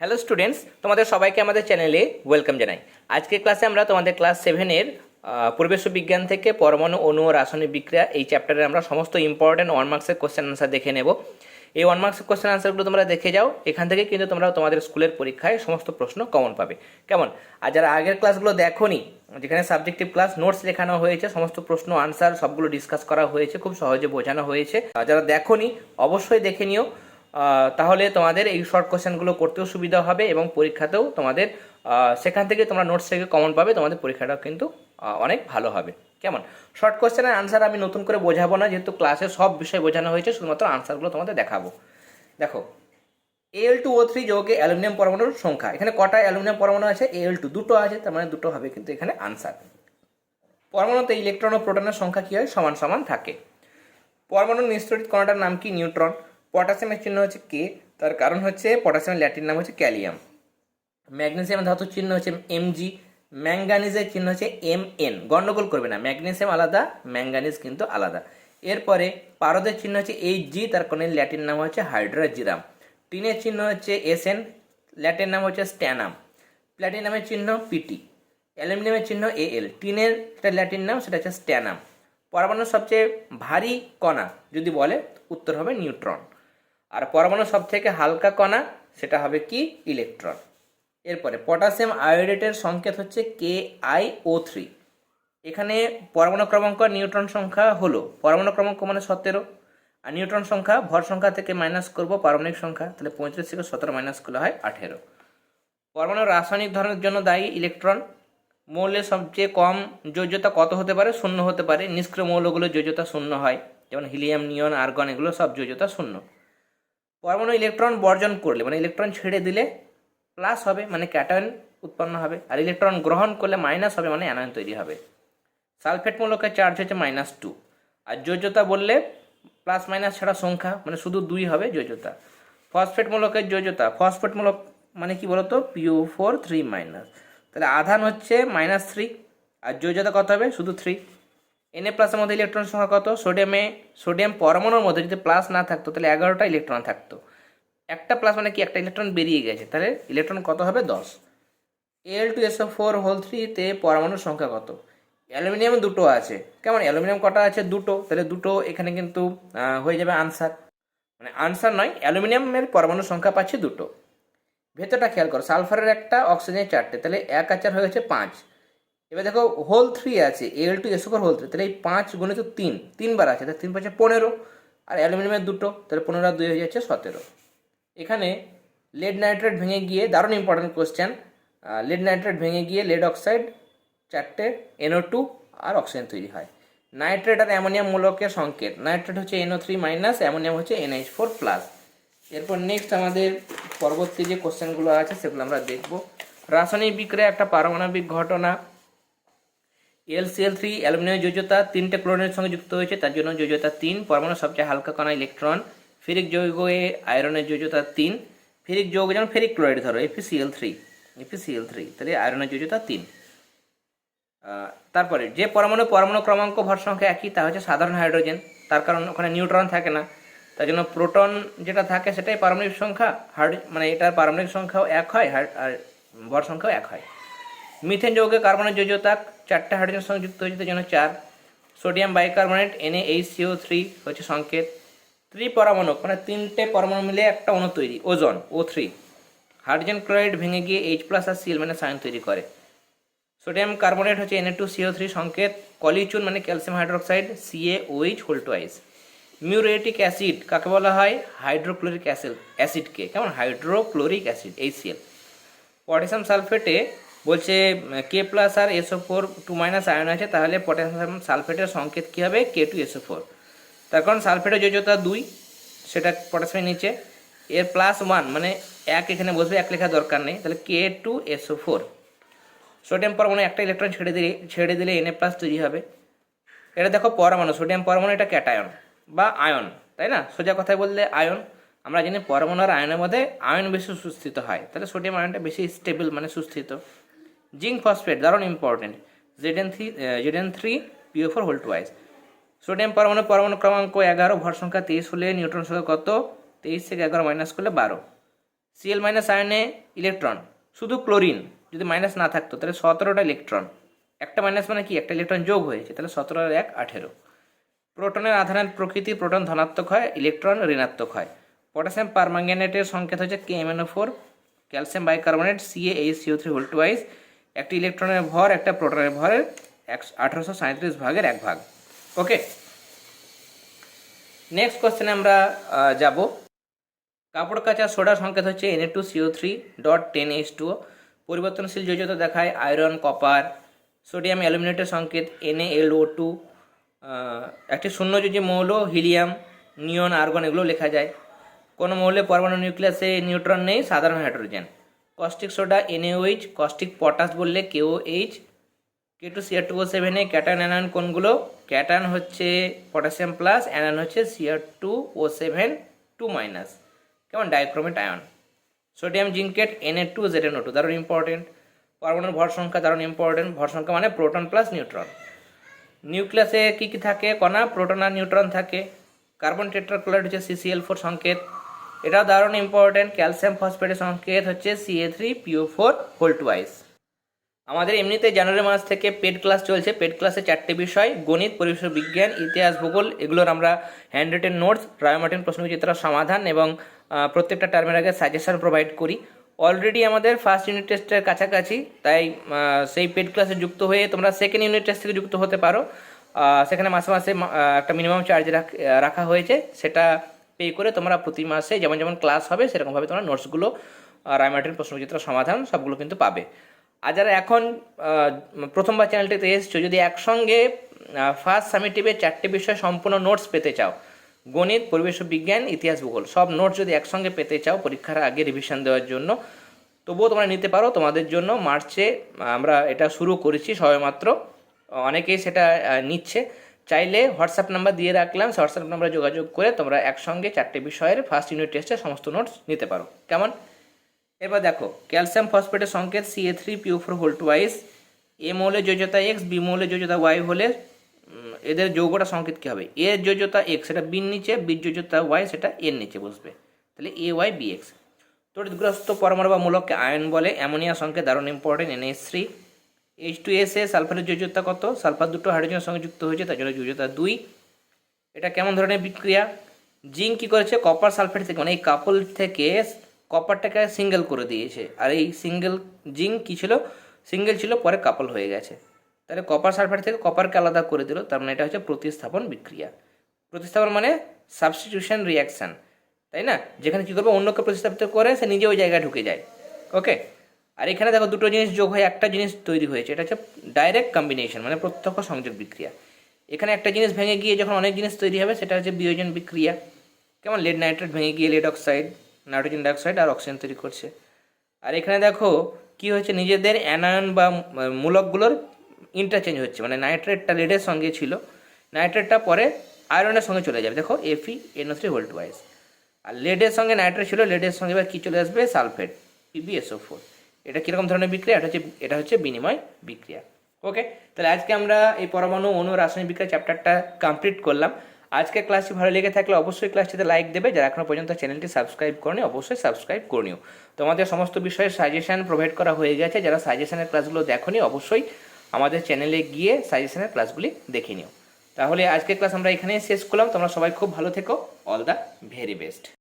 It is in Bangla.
হ্যালো স্টুডেন্টস তোমাদের সবাইকে আমাদের চ্যানেলে ওয়েলকাম জানাই। আজকের ক্লাসে আমরা তোমাদের ক্লাস সেভেনের পরিবেশ বিজ্ঞান থেকে পরমাণু, অণু ও রাসায়নিক বিক্রিয়া এই চ্যাপ্টারে আমরা সমস্ত ইম্পর্টেন্ট ওয়ান মার্কসের কোশ্চেন আনসার দেখে নেব। এই ওয়ান মার্কসের কোশ্চেন আনসারগুলো তোমরা দেখে যাও, এখান থেকে কিন্তু তোমরা তোমাদের স্কুলের পরীক্ষায় সমস্ত প্রশ্ন কমন পাবে। কেমন? আর যারা আগের ক্লাসগুলো দেখোনি, যেখানে সাবজেক্টিভ ক্লাস নোটস লেখানো হয়েছে, সমস্ত প্রশ্ন আনসার সবগুলো ডিসকাস করা হয়েছে, খুব সহজে বোঝানো হয়েছে। যারা দেখোনি, অবশ্যই দেখে নিও। তাহলে তোমাদের এই শর্ট কোশ্চেনগুলো করতেও সুবিধা হবে এবং পরীক্ষাতেও তোমাদের সেখান থেকে তোমরা নোটস থেকে কমন পাবে, তোমাদের পরীক্ষাটাও কিন্তু অনেক ভালো হবে। কেমন? শর্ট কোশ্চেনের আনসার আমি নতুন করে বোঝাবো না, যেহেতু ক্লাসে সব বিষয় বোঝানো হয়েছে, শুধুমাত্র আনসারগুলো তোমাদের দেখাবো। দেখো এল টু ও থ্রি যৌগে অ্যালুমিনিয়াম পরমাণুর সংখ্যা, এখানে কটা অ্যালুমিনিয়াম পরমাণু আছে? এল টু দুটো আছে, তার মানে দুটো হবে কিন্তু এখানে আনসার পরমাণুতে ইলেকট্রন ও প্রোটনের সংখ্যা কী হয়? সমান সমান থাকে। পরমাণুর নিঃসরিত কণাটার নাম কি? নিউট্রন। পটাশিয়ামের চিহ্ন হচ্ছে কে? তার কারণ হচ্ছে পটাশিয়ামের ল্যাটিন নাম হচ্ছে ক্যালিয়াম। ম্যাগনেসিয়াম ধাতুর চিহ্ন হচ্ছে এমজি। ম্যাঙ্গানিজের চিহ্ন হচ্ছে এম এন গন্ডগোল করবে না। ম্যাগনেসিয়াম আলাদা, ম্যাঙ্গানিজ কিন্তু আলাদা। এরপরে পারদের চিহ্ন হচ্ছে এইচ জি তার কোণের ল্যাটিন নাম হচ্ছে হাইড্রাজিরাম। টিনের চিহ্ন হচ্ছে এস এন ল্যাটিন নাম হচ্ছে স্ট্যানাম। প্ল্যাটিনামের চিহ্ন পিটি অ্যালুমিনিয়ামের চিহ্ন এ এল টিনের যেটা ল্যাটিন নাম, সেটা হচ্ছে স্ট্যানাম। পরমাণুর সবচেয়ে ভারী কণা, যদি বলে, উত্তর হবে নিউট্রন। আর পরমাণুর সব থেকে হালকা কণা, সেটা হবে কি? ইলেকট্রন। এরপরে পটাশিয়াম আয়োডেটের সংকেত হচ্ছে কে আই ও থ্রি এখানে পরমাণু ক্রমাঙ্ক নিউট্রন সংখ্যা হলো, পরমাণু ক্রমাঙ্ক মানে সতেরো। আর নিউট্রন সংখ্যা ভর সংখ্যা থেকে মাইনাস করব পারমাণবিক সংখ্যা, তাহলে পঁয়ত্রিশ থেকে সতেরো মাইনাস করলে হয় আঠেরো। পরমাণু রাসায়নিক ধরনের জন্য দায়ী ইলেকট্রন। মৌলের সবচেয়ে কম যোজ্যতা কত হতে পারে? শূন্য হতে পারে। নিষ্ক্রিয় মৌলগুলোর যোজ্যতা শূন্য হয়, যেমন হিলিয়াম, নিয়ন, আর্গন, এগুলো সব যোজ্যতা শূন্য। পরমাণু ইলেকট্রন বর্জন করলে মানে ইলেকট্রন ছেড়ে দিলে প্লাস হবে মানে ক্যাটায়ন উৎপন্ন হবে। আর ইলেকট্রন গ্রহণ করলে মাইনাস হবে মানে অ্যানায়ন তৈরি হবে। সালফেট মূলকের চার্জ হচ্ছে মাইনাস টু আর যোজ্যতা বললে প্লাস মাইনাস ছাড়া সংখ্যা মানে শুধু দুই হবে যোজ্যতা। ফসফেট মূলকের যোজ্যতা ফসফেট মূলক মানে কি বলতো? পিও ফোর থ্রি মাইনাস তাহলে আধান হচ্ছে মাইনাস থ্রি আর যোজ্যতা কত হবে? শুধু থ্রি এনএ প্লাসের মধ্যে ইলেকট্রন সংখ্যা কত? সোডিয়ামে সোডিয়াম পরমাণুর মধ্যে যদি প্লাস না থাকতো, তাহলে এগারোটা ইলেকট্রন থাকতো। একটা প্লাস মানে কি? একটা ইলেকট্রন বেরিয়ে গেছে। তাহলে ইলেকট্রন কত হবে? দশ। L two SO four whole থ্রিতে পরমাণুর সংখ্যা কত? অ্যালুমিনিয়াম দুটো আছে। কেমন? অ্যালুমিনিয়াম কটা আছে? দুটো। তাহলে দুটো এখানে কিন্তু হয়ে যাবে আনসার মানে আনসার নয়, অ্যালুমিনিয়ামের পরমাণুর সংখ্যা পাচ্ছি দুটো। ভেতরটা খেয়াল করো, সালফারের একটা, অক্সিজেনের চারটে। তাহলে এক আর চার হয়ে গেছে পাঁচ। এবার দেখো হোল থ্রি আছে L two SO whole three তাহলে এই পাঁচ গুণিত তিন, তিনবার আছে, তাহলে তিন পাঁচে পনেরো, আর অ্যালুমিনিয়ামের দুটো, তাহলে পনেরো আর দুই হয়ে যাচ্ছে সতেরো। এখানে লেড নাইট্রেট ভেঙে গিয়ে দারুণ ইম্পর্টেন্ট কোশ্চেন লেড নাইট্রেট ভেঙে গিয়ে লেড অক্সাইড চারটে এনও টু আর অক্সিজেন তৈরি হয়। নাইট্রেট আর অ্যামোনিয়াম মূলকের সংকেত নাইট্রেট হচ্ছে এনও থ্রি মাইনাস অ্যামোনিয়াম হচ্ছে এনএইচ ফোর প্লাস এরপর নেক্সট আমাদের পরবর্তী যে কোশ্চেনগুলো আছে, সেগুলো আমরা দেখব। রাসায়নিক বিক্রিয়া একটা পারমাণবিক ঘটনা এলসিএল থ্রি, অ্যালুমিনিয়াম যোজ্যতা তিনটে ক্লোরিনের সঙ্গে যুক্ত হয়েছে, তার জন্য যোজ্যতা তিন, পরমাণু সবচেয়ে হালকা কণা ইলেকট্রন, ফেরিক যৌগ এ আয়রনের যোজ্যতা তিন, ফেরিক যৌগ যেমন ফেরিক ক্লোরাইড ধরো, এফিসিএল থ্রি এফিসিএল থ্রি, তাহলে আয়রনের যোজ্যতা তিন। তারপরে যে পরমাণু পরমাণু ক্রমাঙ্ক ভর সংখ্যা একই, তা হচ্ছে সাধারণ হাইড্রোজেন, তার কারণ ওখানে নিউট্রন থাকে না, তার জন্য প্রোটন যেটা থাকে সেটাই পারমাণবিক সংখ্যা হাইড মানে এটার পারমাণবিক সংখ্যাও এক হয় আর ভর সংখ্যাও এক হয়। মিথেন যৌগে কার্বনের যোজ্যতা চারটে হাইড্রোজেন সঙ্গে যুক্ত হয়েছে, তার জন্য চার। Sodium bicarbonate Na H CO three হচ্ছে সংকেত। ত্রিপরমাণু মানে তিনটে পরমাণু মিলে একটা অণু তৈরি, ওজন ও থ্রি হাইড্রোজেন ক্লোরাইড ভেঙে গিয়ে এইচ প্লাস আর সিএল মানে সায়ন তৈরি করে। সোডিয়াম কার্বনেট হচ্ছে এন টু সিও থ্রি সংকেত, কলিচুন মানে calcium hydroxide CA OH whole twice muriatic acid, কাকে বলা হয়? হাইড্রোক্লোরিক অ্যাসিড, অ্যাসিডকে। কেমন? হাইড্রোক্লোরিক অ্যাসিড এইচসিএল পটাশিয়াম সালফেটে বলছে কে প্লাস আর SO four two minus ion আছে, তাহলে পটাশিয়াম সালফেটের সংকেত কী হবে? কে টু এসও ফোর তার কারণ সালফেটের যোজ্যতা দুই, সেটা পটাশিয়ামের নিচে। এর প্লাস ওয়ান মানে এক এখানে বসবে, এক লেখা দরকার নেই। তাহলে K two SO four sodium পরমাণু একটা ইলেকট্রন ছেড়ে দিলে ছেড়ে দিলে এনএ প্লাস তৈরি হবে। এটা দেখো পরমাণু সোডিয়াম পরমাণু এটা ক্যাটায়ন বা আয়ন তাই না? সোজা কথায় বললে আয়ন আমরা জানি পরমাণু আর আয়নের মধ্যে আয়ন বেশি সুস্থিত হয়। তাহলে সোডিয়াম আয়নটা বেশি স্টেবল মানে সুস্থিত। জিঙ্ক ফসফেট দারুণ important ZN three ZN three PO four whole twice sodium পরমাণু পরমাণু ক্রমাঙ্ক এগারো ভর সংখ্যা তেইশ হলে নিউট্রন সংখ্যা কত তেইশ থেকে এগারো মাইনাস করলে বারো। সিএল মাইনাস আয়নে ইলেকট্রন শুধু ক্লোরিন যদি মাইনাস না থাকতো, তাহলে সতেরোটা ইলেকট্রন একটা মাইনাস মানে কি? একটা ইলেকট্রন যোগ হয়েছে তাহলে সতেরো এক, আঠেরো। প্রোটনের আধানের প্রকৃতি প্রোটন ধনাত্মক হয় ইলেকট্রন ঋণাত্মক হয়। পটাশিয়াম পারম্যাঙ্গানেটের সংকেত হচ্ছে K MNO four calcium bicarbonate CA H CO three whole twice একটি ইলেকট্রনের ভর, একটা প্রোটনের ভরের আঠারোশো ভাগের এক ভাগ। ওকে? নেক্সট কোশ্চেনে আমরা যাব। কাপড় কাচা সোডা সংকেত হচ্ছে N A two CO three dot ten H two পরিবর্তনশীল যোজ্যতা দেখায় আয়রন কপার সোডিয়াম অ্যালুমিনেটের সংকেত এন এল ও টু একটি শূন্য শূন্যযোজী মৌল হিলিয়াম নিয়ন আর্গন এগুলো লেখা যায়। কোনো মৌলে পরমাণু নিউক্লিয়াসে নিউট্রন নেই, সাধারণ hydrogen caustic soda NAOH caustic potash বললে KO H K two CR two O সেভেনে ক্যাটান অ্যানায়ন কোনগুলো? ক্যাটান হচ্ছে পটাশিয়াম প্লাস অ্যানায়ন হচ্ছে CR two O seven two minus কেমন? Dichromate ion sodium zincate N A two Z N O two দারুণ ইম্পর্টেন্ট পারমাণুর ভর সংখ্যা দারুণ ইম্পর্টেন্ট ভর সংখ্যা মানে প্রোটন প্লাস নিউট্রন নিউক্লিয়াসে কী কী থাকে? কণা প্রোটন আর নিউট্রন থাকে। কার্বন টেট্রাক্লোরাইড হচ্ছে সিসিএল ফোর সংকেত। এটাও দারুণ ইম্পর্টেন্ট ক্যালসিয়াম ফসফেটের সংকেত হচ্ছে CA three PO four whole twice আমাদের এমনিতে জানুয়ারি মাস থেকে পেড ক্লাস চলছে। পেড ক্লাসে চারটে বিষয়, গণিত, পরিবেশ বিজ্ঞান, ইতিহাস, ভূগোল, এগুলোর আমরা হ্যান্ড রিটেন নোটস রায়মার্টিন প্রশ্নবিচিত্র সমাধান এবং প্রত্যেকটা টার্মের আগে সাজেশন প্রোভাইড করি। অলরেডি আমাদের ফার্স্ট ইউনিট টেস্টের কাছাকাছি, তাই সেই পেড ক্লাসে যুক্ত হয়ে তোমরা সেকেন্ড ইউনিট টেস্ট থেকে যুক্ত হতে পারো। সেখানে মাসে মাসে একটা মিনিমাম চার্জ রাখা হয়েছে। সেটা পে করে তোমরা প্রতি মাসে যেমন যেমন ক্লাস হবে, সেরকমভাবে তোমরা নোটসগুলো রায়মার্টিন প্রশ্নবিচিত্র সমাধান সবগুলো কিন্তু পাবে। আর যারা এখন প্রথমবার চ্যানেলটিতে এসছো, যদি একসঙ্গে ফার্স্ট সামিটিভে চারটে বিষয় সম্পূর্ণ নোটস পেতে চাও, গণিত, পরিবেশ বিজ্ঞান, ইতিহাস, ভূগোল, সব নোটস যদি একসঙ্গে পেতে চাও পরীক্ষার আগে রিভিশন দেওয়ার জন্য, তবুও তোমরা নিতে পারো। তোমাদের জন্য মার্চে আমরা এটা শুরু করেছি সবেমাত্র, অনেকেই সেটা নিচ্ছে। চাইলে হোয়াটসঅ্যাপ নাম্বার দিয়ে রাখলাম হোয়াটসঅ্যাপ নাম্বারে যোগাযোগ করে তোমরা একসঙ্গে চারটে বিষয়ের ফার্স্ট ইউনিট টেস্টে সমস্ত নোটস নিতে পারো। কেমন? এবার দেখো ক্যালসিয়াম ফসফেটের সংকেত CA three PO four whole twice A মৌলের যোজ্যতা এক্স বি মৌলের যোজ্যতা ওয়াই হলে এদের যৌগটা সংকেত কী হবে? এ যোজ্যতা এক্স সেটা বির নিচে বির যোজ্যতা ওয়াই সেটা এর নিচে বসবে। তাহলে এ ওয়াই বি এক্স তড়িৎগ্রস্ত পরমাণু বা মূলককে আয়ন বলে, অ্যামোনিয়া সংকেত দারুণ important NH three H two S এ সালফারের যোজ্যতা কত? সালফার দুটো হাইড্রোজেনের সঙ্গে যুক্ত হয়েছে, তার জন্য যোজ্যতা দুই। এটা কেমন ধরনের বিক্রিয়া? জিঙ্ক কি করেছে? কপার সালফেট থেকে মানে এই কাপল থেকে কপারটাকে সিঙ্গেল করে দিয়েছে। আর এই সিঙ্গেল জিঙ্ক কি ছিল? সিঙ্গেল ছিল, পরে কাপল হয়ে গেছে। তাহলে কপার সালফেট থেকে কপারকে আলাদা করে দিল, তার মানে এটা হচ্ছে প্রতিস্থাপন বিক্রিয়া। প্রতিস্থাপন মানে সাবস্টিটিউশন রিয়াকশন তাই না? যেখানে কী করবে? অন্যকে প্রতিস্থাপিত করে, সে নিজে ওই জায়গায় ঢুকে যায়। ওকে আর এখানে দেখো দুটো জিনিস যোগ হয়ে একটা জিনিস তৈরি হয়েছে, এটা হচ্ছে ডাইরেক্ট কম্বিনেশন মানে প্রত্যক্ষ সংযোগ বিক্রিয়া। এখানে একটা জিনিস ভেঙে গিয়ে যখন অনেক জিনিস তৈরি হবে, সেটা হচ্ছে বিয়োজন বিক্রিয়া। কেমন? লেড নাইট্রেট ভেঙে গিয়ে লেড অক্সাইড নাইট্রোজেন ডাইঅক্সাইড আর অক্সিজেন তৈরি করছে। আর এখানে দেখো কি হয়েছে? নিজেদের অ্যানায়ন বা মূলকগুলোর ইন্টারচেঞ্জ হচ্ছে মানে নাইট্রেটটা লেডের সঙ্গে ছিল নাইট্রেটটা পরে আয়রনের সঙ্গে চলে যাবে। দেখো এফি এনও থ্রি হোল্ড ওয়াইজ আর লেডের সঙ্গে নাইট্রেট ছিল লেডের সঙ্গে এবার কী চলে আসবে? সালফেট পিবিএসও ফোর এটা কীরকম ধরনের বিক্রিয়া? এটা হচ্ছে এটা হচ্ছে বিনিময় বিক্রিয়া। ওকে তাহলে আজকে আমরা এই পরমাণু অণু রাসায়নিক বিক্রিয়া চ্যাপ্টারটা কমপ্লিট করলাম। আজকের ক্লাসটি ভালো লেগে থাকলে অবশ্যই ক্লাসটিতে লাইক দেবে। যারা এখনও পর্যন্ত চ্যানেলটি সাবস্ক্রাইব করেনি, অবশ্যই সাবস্ক্রাইব করে নিও। তোমাদের সমস্ত বিষয়ে সাজেশান প্রোভাইড করা হয়ে গেছে। যারা সাজেশানের ক্লাসগুলো দেখোনি, অবশ্যই আমাদের চ্যানেলে গিয়ে সাজেশানের ক্লাসগুলি দেখে নিও। তাহলে আজকের ক্লাস আমরা এখানেই শেষ করলাম। তোমরা সবাই খুব ভালো থেকো। All the very best